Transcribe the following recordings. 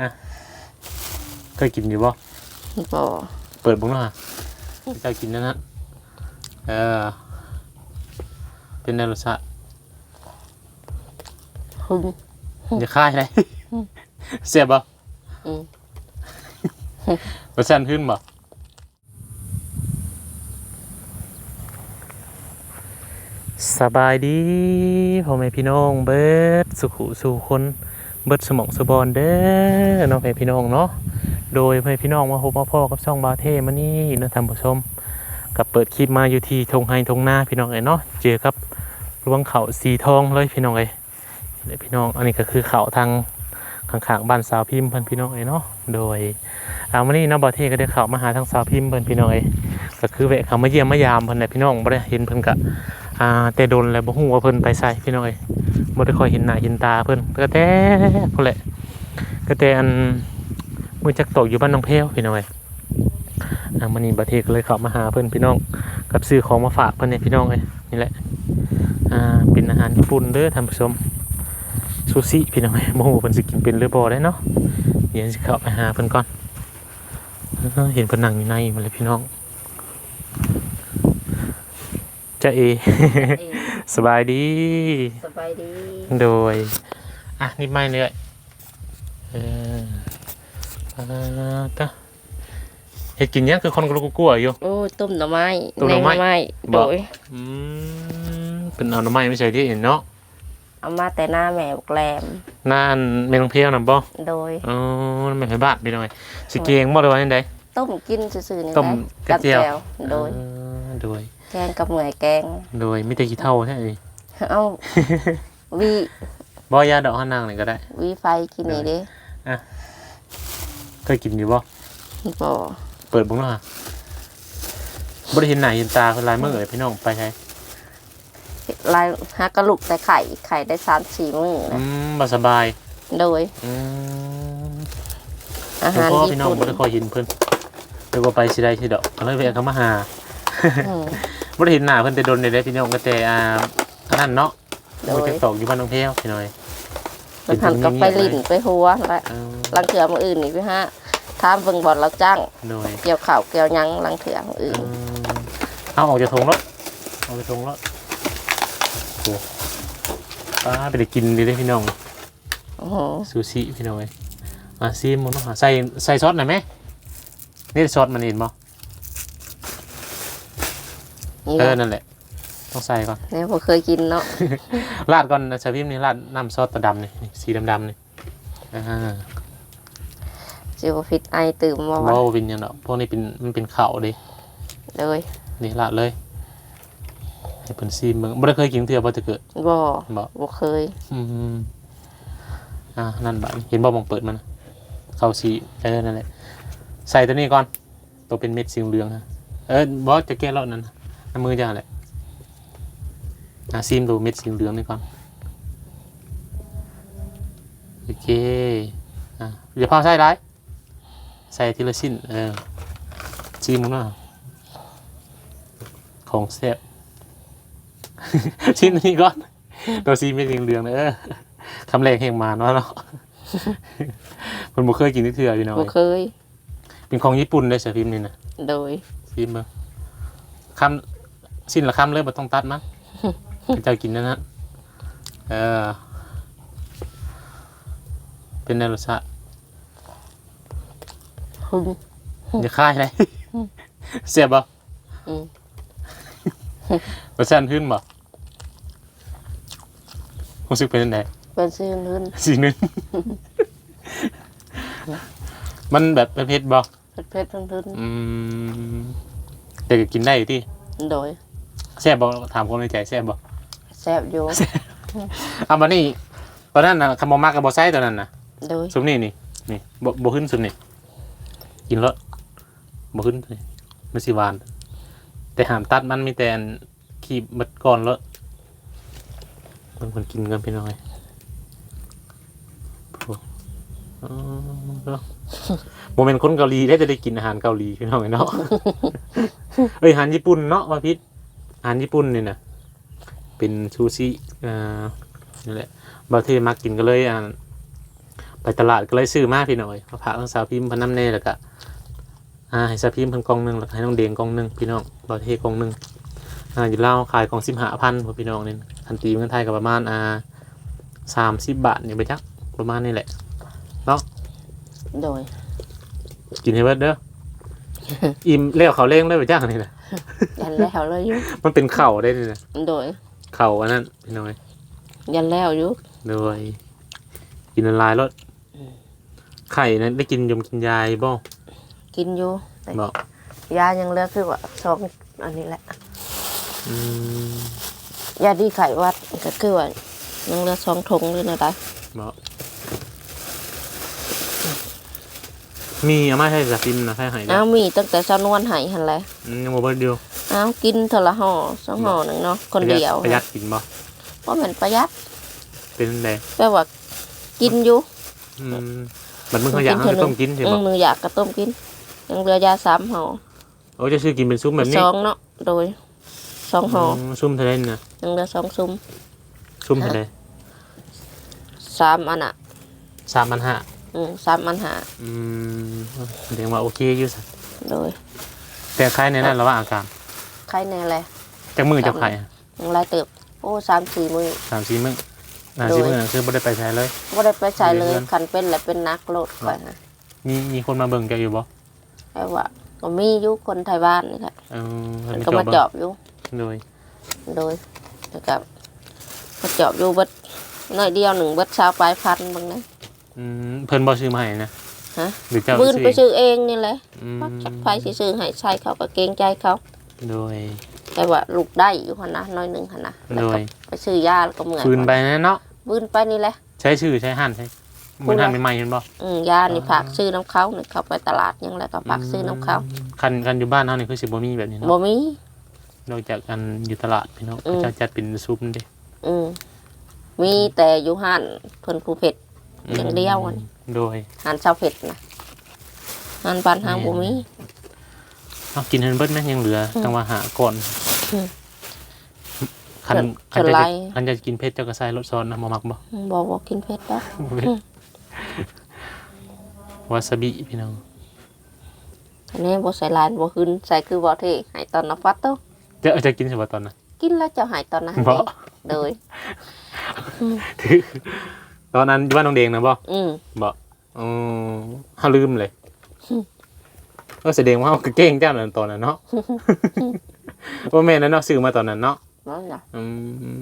อะเคยกินอยู่บ่บ่เปิดบุ้งหน่อยเจ้ากินนั่นนะเออเป็นในรสชาติหึงอย่าค่ายเลยเสียบบ่อืมรสชาติขึ้นบ่สบายดีพ่อแม่พี่น้องเบิดสุขุสู่คน เบิดสมองสบอนเด้อน้องแม่พี่น้องเนาะโดยเพ่อพี่น้องมาพบมาพ่อกับช่องบาเทมานี่นะท่านผู้ชมกับเปิดคลิปมาอยู่ที่ทงไฮทงหน้าพี่น้องเอ้ยเนาะเจอครับรวงเขาสีทองเลยพี่น้องเอ้ยเดี๋ยวพี่น้องอันนี้ก็คือเขาทางข้างๆบ้านสาวพิมพ์เพิ่นพี่น้องเอ้ยเนาะโดยเอามานี่เนาะบาเทก็ได้เข้ามาหาทางสาวพิมพ์เพิ่นพี่น้องเอ้ยก็คือแวะเขามาเยี่ยมมายามเพิ่นแหละพี่น้องบ่ได้เห็นเพิ่นก็อ่าแต่โดนแล้วบ่ฮู้ว่าเพิ่นไปไสพี่น้องเอ้ยบ่ได้ค่อยเห็นหน้าเห็นตาเพิ่นก็แต่พุ่นแหละก็แต่อันมือจักตกอยู่บ้านน้องเพลพี่น้องเอ้ยอ่ามื้อนี้บาเทก็เลยเข้ามาหาเพิ่นพี่น้องกับซื้อของมาฝากเพื่อนเนี่ยพี่น้องเลยนี่แหละอ่าเป็นอาหารญี่ปุ่นเด้อท่านผู้ชมซูชิพี่น้องเลยโมโหเพิ่นสิกินเป็นหรือบ่ได้เนาะเดี๋ยวสิเข้าไปหาเพิ่นก่อนเออเห็นเพิ่นนั่งอยู่ในมาเลยพี่น้อง จะเอเองสบายดี สบายดี โดย อะ นี่ไม่เลยเอออ่าตะเห็ดกินยังคือคนกลัวๆอยู่ โอ้ยต้มหน่อไม้ต้มหน่อไม้แกงไม้บ่โดย อืม เป็นเอาหน้ำไม้ไม่ใช่ที่เห็นเนาะ เอามาแต่หน้าแม่บกแกลมน่านเมลองเพียวนำบ่โดย อ๋อไม่ให้บาดไปหน่อยสิเกงบ่เลยว่าจังไดต้มกินซื่อๆนี่ต้มแหละกระเจียววโดยเออ โดยแกงกับเหนื่อยแกง โดยมีแต่ขี้เท่าแท้นี่เอาวีบ่ยาดอกหานางนี่ก็ได้ วีไฟกินนี่เด้เคยกินอยู่บ่บ่เปิดเบ่งหน่อยบ่ได้เห็นหน้าเห็นตาเพิ่นหลายมื้อเลยพี่น้องไปไสลายฮักกระลุกแต่ไข่ไข่ได้สามสี่มื้ออืนะมบ่สบาย โดยอืมอาแล้วหารก็ญี่พี่น้องปุ่นบ่ได้ค่อยเห็นเพิ่นเดี๋ยวบ่ไปสิได้สิดอกก็เลยแวะเข้ามาหาอืม บ่ได้เห็นหน้าเพิ่นแต่โดนได้พี่น้องก็แต่อ่าอันนั้นเนาะโดมืยอจะตกอยู่บ้านน้องเพลพี่น้อยมันหันกับไปลิ้นไปหัวและเออลังเถื่อมืออื่นนี่พี่ฮะถามเบิ่งบอลเราจ้างโดยเกี่ยวข่าวเกี่ยวหยังลังเถื่อมือเออื่นอเอาออกจากทงแล้วออกจากทงแล้วโอ้ป้าไปได้กินดีเลยพี่น้องโอ้โหซูชิพี่น้องเอ้ยอะซีมมันเนาะใส่ใส่ซอสหน่อยไหมนี่ซอสมันเห็นบ่ นี่เออนะนั่นแหละ ต้องใส่ก่อนเนี่ยผมเคยกินเนาะราดก่อนนะชาพิมนี่ราดน้ำซอสตะดำนี่นี่สีดำๆนี่อ่าจิวฟิตไอตื่มมาบ่วะเป็นหยังดอกพวกนี้เป็นมันเป็นข้าวเดิเลยนี่ราดเลยให้เพิ่นซีมเบิ่งบ่ได้เคยกินเทื่อบ่จะเกิดบ่บ่บ่เคยอืมอ่านั่นบัดเห็นบ่มองเปิดมันนะเข้าสีเออนั่นแหละใส่ตัวนี้ก่อนตัวเป็นเม็ดสีเหลืองฮะเออบอสจะแก้แล้วนั่น น่ะน้ำมือจะแหละอ่าซีมตัวเม็ดสีเหลืองนี่ก่อนโอเคอ่าอย่าพาใส่ร้ายใส่ทีละชิ้นเออซีมมันว่าของแซ่บชิ้นนี้ก่อนตัวซีเม็ดสีเหลืองๆเนอะเออคำแรงแห่งมาเนาะเนาะคนบ่เคยกินที่เถื่อพี่น้องบ่เคย เป็นของญี่ปุ่นเลยเสือพิมพ์นี่นะโดยพิมพ์เบิ่งคำ สิ้นละคำเลยบ่ต้องตัดมั้งให้เจ้ากินนั่นนะเออ เป็นในรสชาติหึงอย่าค่ายเลยเสียบบ่อืมรสชาติขึ้นบ่รู้สึกเป็นยังไงเป็นซื่อนื่นสีนึงมันแบบเป็นเผ็ดบ่เผ็ดๆนื่นอืมแต่ก็กินได้อยู่ที่ๆโดย แซ่บบ่ถามคนในใจแซ่บบ่แซ่บอยู่เอามานี่ตอนนั้นน่ะคำบ่มากกับบ่ใส่ตอนนั้นน่ะโดยซุมนี่นี่นี่บ่บ่ขึ้นซุมนี่กินแล้วบ่ขึ้นเลยมันสิหวาน แต่หามตัดมันมีแต่อันขีบมัดก่อนแล้วมันคนกินกันพี่น้อยโอ้อ๋อโมเมนต์คนเกาหลีได้จะได้กินอาหารเกาหลีพี่น้องเนาะเอ้ยอาหารญี่ปุ่นเนาะว่าพิษ อาหารญี่ปุ่นนี่นะเป็นซูชิอ่านี่แหละบางทีมากินก็เลยอ่าไปตลาดก็เลยซื้อมาพี่น้อยมาพากน้องสาวพิมพ์เพนน้ำแน่แล้วก็อ่าให้สาวพิมพ์เพิ่นกล่องหนึงแล้วก็ให้น้องเดียงกล่องหนึงพี่น้องบอเทกล่องหนึงอ่าอยู่เล่าวขายกล่องสิบห้าพันพอพี่น้องนี่ทันตีเงินไทยก็ประมาณอ่าสามสิบบาทนี่ไปจักประมาณนี้แหละโดยกินให้เบิดเด้อ อิ่มเลี้ยวเขาวเล่งได้ไปจักนี่นะยันแล้วเลยอยู่มันเป็นเข่าได้นี่นะโดยเข่าอันนั้นพี่น้อยยันแล้วอยู่โดยกินละลายรสไข่นั้นได้กินยมกินยายบ่กินอยู่แต่บอกยายังเหลือคือว่าสองอันนี้แหละอืมยาดีไขหวัดก็คือว่ายังเหลือสองถุงเลยนะได้บอก มีเอามาให้สปินนะให้หายอ้าวมีตั้งแต่เช้านวลใหายหันแหละอืมยังบ่เบิดเดียวอ้าวกินเท่าละห่อสองห่อหนึ่งเนาะคนเดียวประหยัดกินบ่เพราะมันประหยัดเป็นไดแต่ว่ากินอยู่อืมบัดมึงเขาอยากให้ต้มกินใช่อืบ่มมืออยากก็ต้มกินยังเหลือยาสามห่อโอ้จะซื้อกินเป็นซุปแบบสนี้องเนาะโดยสองห่อมซุ่มเท่าไหร่น่ะยังเหลือสองซุ้มซุ่มเท่าไหร่สามอันอะสามพันห้า อืมสามอันหาอืมแสดงว่าโอเคอยู่สัโดยแต่ใครในนั้นระว่าอาการใครแน่เลยจากมือจากไข่ยังไรเติบ โอ้สามสี่มือสามสี่มื้อสามสี่มื้อนั่นคือบ่ได้ไปใช้เลยไม่ได้ไปใช้เลยเดือนคันเป็นแหละเป็นนักโลดก่อนนะมีมีคนมาเบิ่งแกอยู่บ่แต่ว่าก็มีอยู่คนไทยบ้านนี่แหละเออมันเพิ่ก็นมาเบิ่งจอบอยู่โดยโดยแล้วก็มาจอบอยู่เบิดน้อยเดียวหนึ่งเบิดชาวปลายพันบางนะ อืมเพิ่นบ่ซื้อมาให้นะฮะหรือเจ้าบืนไปซื้อซื้อเองนี่แหละอืมพักชักไฟสิซื้อให้ใช้เขาก็เกรงใจเขา โดย แต่ว่าลูกได้อยู่หันนะน้อยหนึ่งหันนะแล้วโดก็ยไปซื้อยาแล้วก็เหมือนฟืนไปนะเนาะบืนไปนี่แหละ ใช้ชื่อใช้หั่นใช้เหมือนหั่นใหม่ๆเห็นบ่อืมยานี่ผักซื้อน้ำเขาเนี่ยเขาไปตลาดยังแล้วก็ผักซื้อน้ำเขาคันคันอยู่บ้านเฮานี่คือสิบ่มีแบบนี้บ่เนาะมี นอกจากกันอยู่ตลาดพี่น้องอืมเจ้าจัดเป็นซุปเด้อืมมีแต่อยู่หันเพิ่นผู้เผ็ด อย่างเดียวอะโดยหันชาวเผ็ดนะหันปานหางบ่มีเอากินเพิ่นเบิดแม่ยังเหลือจังว่าหาก่อนอืมคันเพิ่คันนจะไล่คันจะกินเผ็ดเจ้าก็ใส่รสซอนนะบ่มักบ่บ่บ่กินเผ็ดดอกวาซาบิพี่น้องอันนี้บ่ใส่ลายบ่ขึ้นใส่คือบ่เท่ให้ตอนนับฟัดโตจะจะกินสิบ่ตอนน่ะกินแล้วจะหายตอนนั้นบ่เด้โดย ตอนนั้นอยู่บ้านน้องเดงนะบ่อืมบ่อือเฮาลืมเลยอืมก็แสดงว่าเฮาก็เก่งเจ้านั่นตอนนั้นเนาะว่าแม่นนั่นเนาะซื้อมาตอนนั้นเนาะนั่นน่ะอืม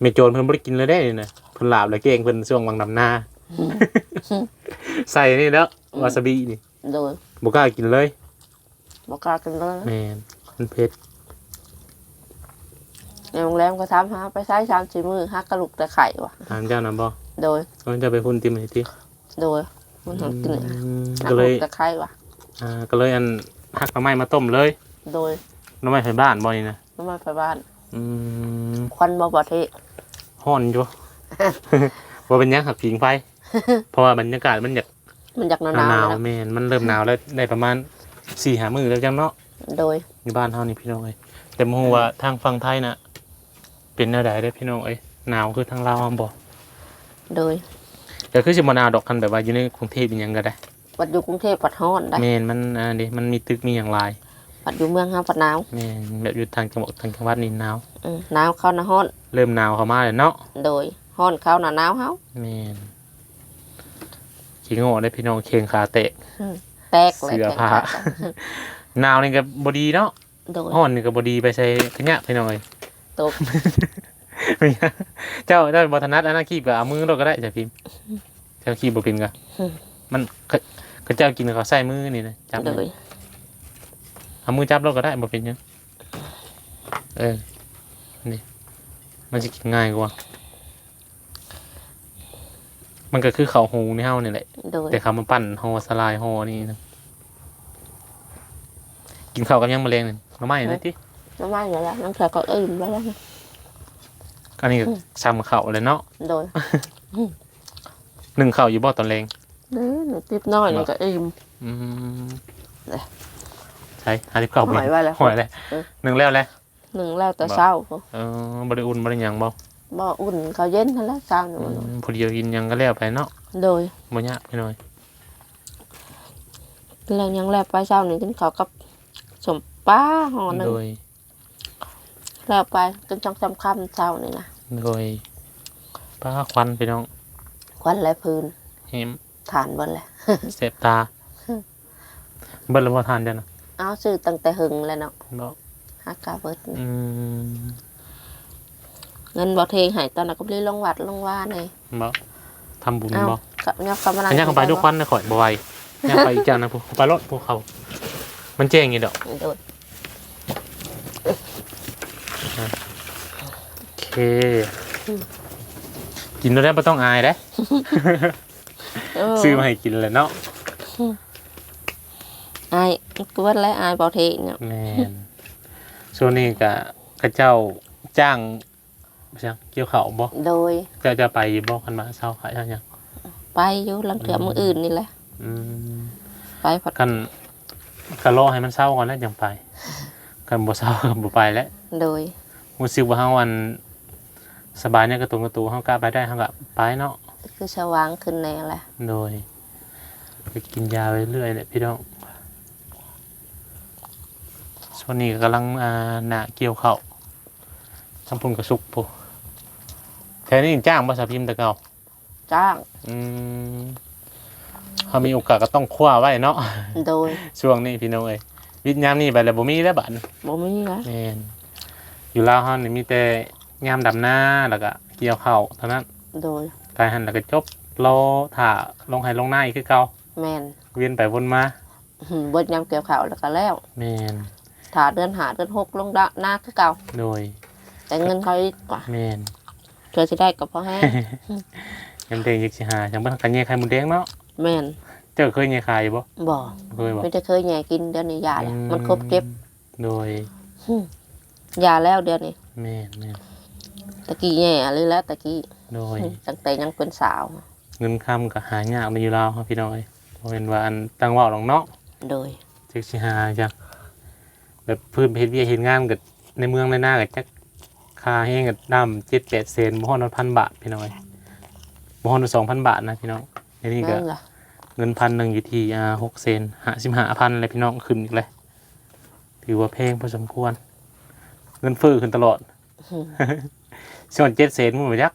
เมโจรเพิ่นบ่ได้กินเลยได้นี่นะเพิ่นลาบแล้วเก่งเพิ่นช่วงวังดำนาใส่นี่แล้ววาซาบินี่โดยบ่กล้ากินเลยบ่กล้ากินเลยแม่นมันเผ็ดในโรงแรมก็ถามหาไปใช้3 4มื้อหากระลุกแต่ไข่ว่ะถามเจ้านะบ่ โดยเพิ่นจะไปพุ่นติมให้ติโดยมันหากินอืมหาก็กเลระยลุกแต่ไข่ว่ะอ่าก็เลยอันหักหน่อไม้มาต้มเลย โดยหน่อไม้ไผบ้านบ่นี่นะน้ำมันไปบ้านอืมควันบ่บ่เท่ฮ้อนอยู่บ่เป็นหยังหักผิงไฟเพราะว่าบรรยากาศมันอยากมันอยากหหนานาวๆแล้วๆแม่นมันเริ่มหนาวแล้วได้ประมาณ4-5มื้อแล้วจังเนาะโดยอยู่บ้านเฮานี่พี่น้องเอ้ยแต่บ่ฮู้ว่าทางฝั่งไทยน่ะ เป็นแนวใดเด้อพี่น้องเอ้ยหนาวคือทางลาวบ่ โดยแต่คือสิบ่หนาวดอกคันแบบว่าอยู่ในกรุงเทพอีหยังก็ได้ปัดอยู่กรุงเทพปัดฮ้อนได้แม่นมันอ่าดิมันมีตึกมีหยังหลายปัดอยู่เมืองฮาปัดหนาวแม่นแบบอยู่ทางจังหวัดทางจังหวัดนี่หนาวอืมหนาวเข้าหน้าฮ้อน เริ่มหนาวเข้ามาแล้วเนาะโดยฮ้อนเข้าหน้าหนาวเฮา แม่นขี้โง่ได้พี่น้องเคียงขาเตะ แตกเลยเสื้อแข่งผ้าขันหนาวนี่ก็บ่ดีเนาะโดยร้อนนี่ก็บ่ดีไปใส่ขยะพี่น้องเอ้ย ตก เจ้าเจ้าบ่ถนัดอันนั้นคีบก็เอามือเราก็ได้จ้ะพิมพ์เจ้าคีบบ่เป็นก็มันเขาเขาเจ้ากินเขาใส่มือนี่นะจับโดยเอามือจับเราก็ได้บ่เป็นหยังเออนี่มันสิกินง่ายกว่า มันก็คือข้าวหูนี่เฮานี่แหละโดยแต่เขามาปั้นห่อสลายห่อนี่นะกินข้าวกับยังมะเร็งนี่หน้ำไม้นะที่น้ำมันอยู่แล้วน้ำเสือก็อิ่มแล้วนะ อันนี้ก็ซ้ำข้าวเลยเนาะโดยหนึ่งข้าวอยู่บ่ตอนแรงเด้อหนูติบน้อยนี่ก็อิ่มอืมเอ๊ะใช่หาที่ข้าวหอยไว้แล้วหอยเลยเออหนึ่งแล้วแหละหนึ่งแล้วแต่เช้าเออบริอุ่นบริยังบ่บ่อุ่นเขาเย็นนั่นแหละเช้านี่อืมันมผู้เดียวกินหยังก็แล้วไปเนาะโดยบ่ยากไปหน่อยแล้วยังแลบไปเช้านี่กินข้าวกับสมปลาห่อหนึงโดยแล้วไปจนจังจำค่ำเช้านี่นะ โดยป้าควันพี่น้องควันและพื้นเห็มฐานเบิ่นแหละเสพตาเบิ่แล้วบ่ทานจ้ะนะเอาซื้อตั้งแต่หึงแล้วเนาะบ่หากาเบิดนี่อืมเงินบ่เทงให้ตอนนั้นก็บ่ได้ลงวัดลงว่านี่บ่ทำบุญเอาบ่กับเนี่ยกำลังอันนี้เข้าไปทุกควันนะข่อยบ่ไหวย่างไปอีกจานนะพวกไปรถพวกเขา มันแจ้งอยู่ดอกโดยโอ เค กินแล้วได้ไม่ต้องอายเด้เออซื้อมาให้กินเลยเนาะอายก็ว่าและอายบ่เทงเนี่ยแมนช่วงนี้ก็กระเจ้าจ้างใช่เกี่ยวเขาวบ่โดย จะจะไปบ่คันมาเช้าขายยังยังไปอยู่ลังเถื่อมืออื่นนี่แหละ อืมไปพัดกันก็รอให้มันเศร้าก่อนแล้วยังไปกันบ่เศร้าก็บ่ไปแล้ว โดย รู้สึกว่าเฮาวัน สบายเนี่ยกระตุนกระตูเฮากล้าไปได้เฮาก็ไปเนาะคือสว่างขึ้นในแหละโดยไปกินยาไปเรื่อยเนี่ยพี่น้องช่วงนี้ก็กำลังอ่าหนาเกี่ยวเขาวทำพุ่นกระสุกปูแค่นี้จ้างภาษาพิมพ์แต่เก่าจ้างอืมเขามีโอกาสก็ต้องคว้าไว้เนาะโดยช่วงนี้พี่น้องเอ้ยวิทยามนี่ไปแล้วบ่มีแล้วบัดนี้บ่มีนะแม่นอยู่ลาวเฮานี่มีแต่ ยามดำหน้าแล้วก็เกี่ยวข้าวเท่านั้นโดยกายหันแล้วก็จบรอถ่าลงให้ลงหน้าอีกคือเก่าแม่นเวียนไปวนมาอืมเบิดยามเกี่ยวข้าวแล้วก็แล้วแม่นถ้าเดือนหาเดือนหกลงดะหน้าคือเก่า โดยแต่เงินเขาอีกกว่าแม่นเพื่อสิได้ก็พอแห้ง ยังเด็กยิกสิหาจังบ่ทันกันแย่ไข่มดแดงเนาะแม่นเจ้าเคยแย่ไข่บ่บ่เคยบ่ไม่ได้เคยแย่กินเดือนนี้ยาแล้วมันครบเจ็บ โดย ยาแล้วเดือนนี้แม่นแม่น ตะกี้แย่เลยแล้วตะกี้โดยตั้งแต่ยังเป็นสาว เงินคำก็หายากมาอยู่ลาวครับพี่น้อยบ่แม่นว่าอันตั้งเว้าหรอกเนาะโดยจักสิหาจังแบบพื้นเฮ็ดเวียกเฮ็ดงานก็ในเมืองในหน้าก็จักค่าแห้งก็ดำ7-8เซนบ่ฮอด1,000บาทพี่น้อยบ่ฮอด2,000บาทนะพี่น้องเดี๋ยวนี้ก็นั่นล่ะเงินพันหนึ่งอยู่ที่อ่าหกเซนหาสิบห้าพันอะไรพี่น้องขึ้นอีกเลยถือว่าแพงพอสมควร เงินเฟ้อขึ้นตลอดอืม ส่วนเจ็ดเซนมึงไปยัก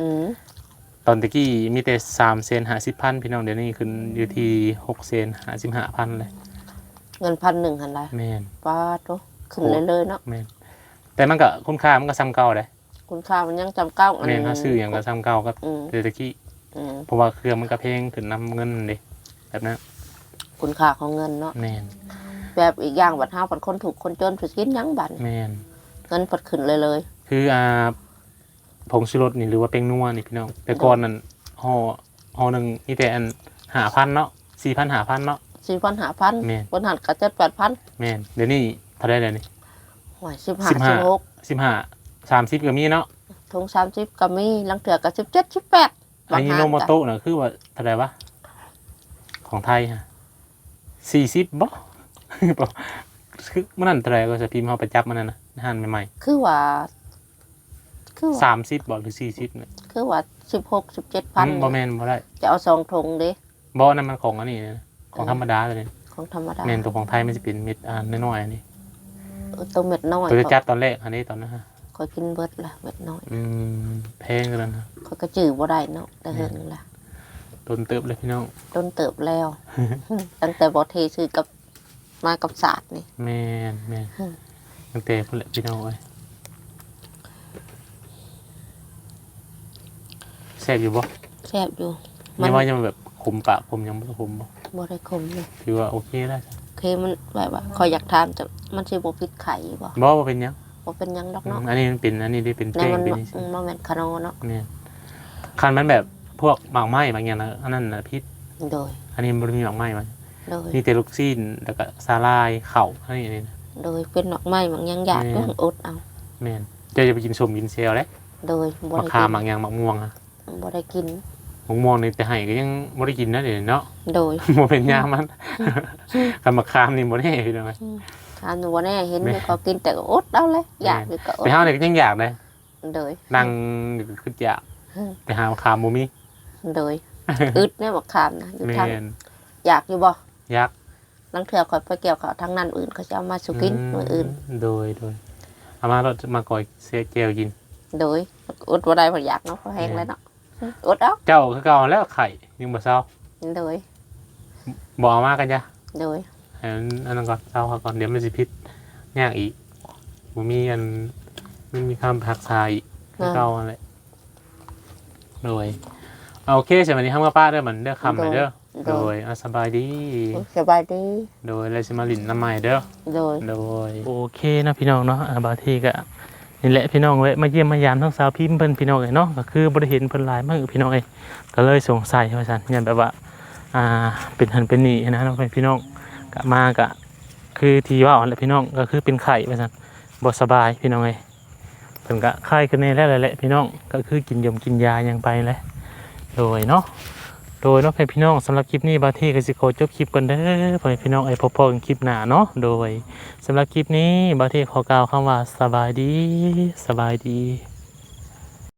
อืมตอนตะกี้มีแต่สามเซนหาสิบพันพี่น้องเดี๋ยวนี้ขึ้นอยู่ที่หกเซนหาสิบห้าพันเลยเงินพันหนึ่งหันไรแมนป้าโตขึ้นเลยเลยๆเนาะแมนแต่มันก็คุณค่ามันก็ซ้ำเก่าเลยคุณค่ามันยังจำเก้าอันแมนเขาซื้ออย่างก็ซ้ำเก่ากับอืมเดี๋ยวตะกี้อืมเพราะว่าเครื่องมันก็แพงขึ้นนำเงินเลยแบบนั้นคุณค่าของเงินเนาะแมนแบบอีกอย่างบัดห้าบัดคนถูกคนจนผิดกินหยังบัดแมนเงินปัดขึ้นเลยเลย คืออ่าผงชูรสนี่หรือว่าเป็นนัวนี่พี่น้องแต่ก่อนนั้นห่อห่อหนึ่งมีแต่อันหาพันเนาะสี่พันหาพันเนาะสี่พันหาพันแม่นคนหันก็เจ็ดแปดพันแม่นเดี๋ยวนี้เท่าไรเดี๋ยวนี้หวยสิบห้าสิบห้าสิบหกสิบห้าสามสิบก็มีเนาะทงสามสิบก็มีลังเถื่อก็สิบเจ็ดสิบแปดอันนี้โนโมโตะน่ะคือว่าเท่าไรวะของไทยฮะสี่สิบบ่บ่คือมันนั่นเท่าไรก็จะพิมพ์เขาไปจับมันนั่นนะหันใหม่คือว่า คือๆว่าสามสิบบ่หรือสี่สิบเนี่ยคือว่าสิบหกสิบเจ็ดพันอืมบ่แม่นบ่ได้จะเอาสองทงเด้บ่นั่นมันของอันนี้นะของธรรมดาเลยของธรรมดาแม่นตัวของไทยมันจะเป็นเม็ดอ่าน้อยๆอันนี้เออตัวเม็ดน้อยตัวจะจับตอนแรกอันนี้ตอนนั้นฮะคอยกินเบิดละเม็ดน้อยอืมแพงกันแล้วนะคอยกระจือบ่ได้เนาะแต่เฮิงละโดนเติบเลยพี่น้องต้นเติบแล้ว ตั้งแต่บอเทซื้อกับมากับศาสตร์นี่แม่นแม่นอืมตั้งแต่พุ่นแหละพี่น้องเอ้ย แซ่บอยู่บ่แซ่บอยู่มัไม่นว่าจะแบบขมปากขมยังบ่ขมบ่บ่ได้คมเลยถือว่าโอเคแล้วจ้ะเคมันแบบว่าคอยอยากทานจะมันสิบ่พิษไข่บ่บ่ว่าเป็นหยังบ่เป็นหยังดอกอืมเนาะอันนี้มันเป็นอันนี้ได้เป็นในแป้งมันเป็นบ่นี่สิอืมบ่แม่นคานอเนาะแม่นคันมันแบบพวกหมากไหม้บางอย่างนะอันนั้นน่ะพิษโดย อันนี้มันบ่ได้มีหมากไหม้มันโดยมีแต่ลูกซีนแล้วก็สาลายเข่าอันนี้นี่นะโดยเป็นดอกไม้บางอย่างหยาดแม่ก็อดเอาแม่นเจะจะไปกินส้มกินเซลเด้โดยบ่มะได้ขามกิบางอย่างมะม่วงอะน บ่ได้กินมะม่วงนี่แต่ให้ก็ยังบ่ได้กินนะเดี๋ยวนี้เนาะโดยบ่เป็นยามันกันมะขามนี่บ่ได้พี่น้องเอ้ยทานบ่แน่เห็นแม่เขากินแต่ก็อดเอาเลยอยากนี่ก็อดแต่เฮาเนี่ยก็ยังอยากเลยโดยนั่งอยู่ก็คืออยากอืมไปหาขามบ่มีโดยอึดแน่บักขามนะอยู่แม่ทางนอยากอยู่บ่ยักษ์ลังเถื่อคอยไปเกี่ยวเขาวทางนั้นอื่นเขาจะเอามาสุกินมืออื่น โดยโดยเอามาเราจะมาก่อยเสียเจลกิน โดยอดบ่ได้เพออยากเนาะเพอแห้งแล้วเนาะ อดเอ้าเจ้าคือเก่าแล้วไข่ยังบ่เศร้าโดยบ่เอามากันจ้ะโดยอันอันนั้นก่อนเศร้าเขาก่อนเดี๋ยวมันสิพิษยากอีกบ่มีอันมันมีคำพักษาอีกคือเก่าอะไรโดยเอาโอเคใช่ไหมนี่ทำกับป้าเด้อมันเด้อคำหน่อยเด้อโดโดยยอะสบายดีสบายดี โดยเลยสิมาหลินน้ำใหม่เด้อโดยโดยโอเคนะพี่น้องเนาะอ่าบางทีก็ นี่แหละพี่น้องเว้ยมาเยี่ยมมายามทั้งสาวพิมพ์เพิ่นพี่น้องเอ้ยเนาะก็คือบริเห็นเพิ่นหลายมากพี่น้องเอ้ยก็เลยสงสัยว่าซั่นยันแบบว่าอ่าเป็นหันเป็นนี่นะเนาะพี่น้องก็มาก็คือที่ว่าแหละพี่น้องก็คือเป็นไข้ว่าซั่นบ่สบายพี่น้องเอ้ยเพิ่นก็ไข้ขึ้นในแล้วแหละพี่น้องก็คือกินยมกินยายังไปแหละโดยเนาะ ยเนาะพี่น้องสำหรับคลิปนี้บางทีก็สิโคจบคลิปกันเด้อพ่อแม่พี่น้องไอ้ยพบกันคลิปหน้าเนาะโดยสำหรับคลิปนี้บางทีขอกล่าวคำว่าสบายดีสบายดี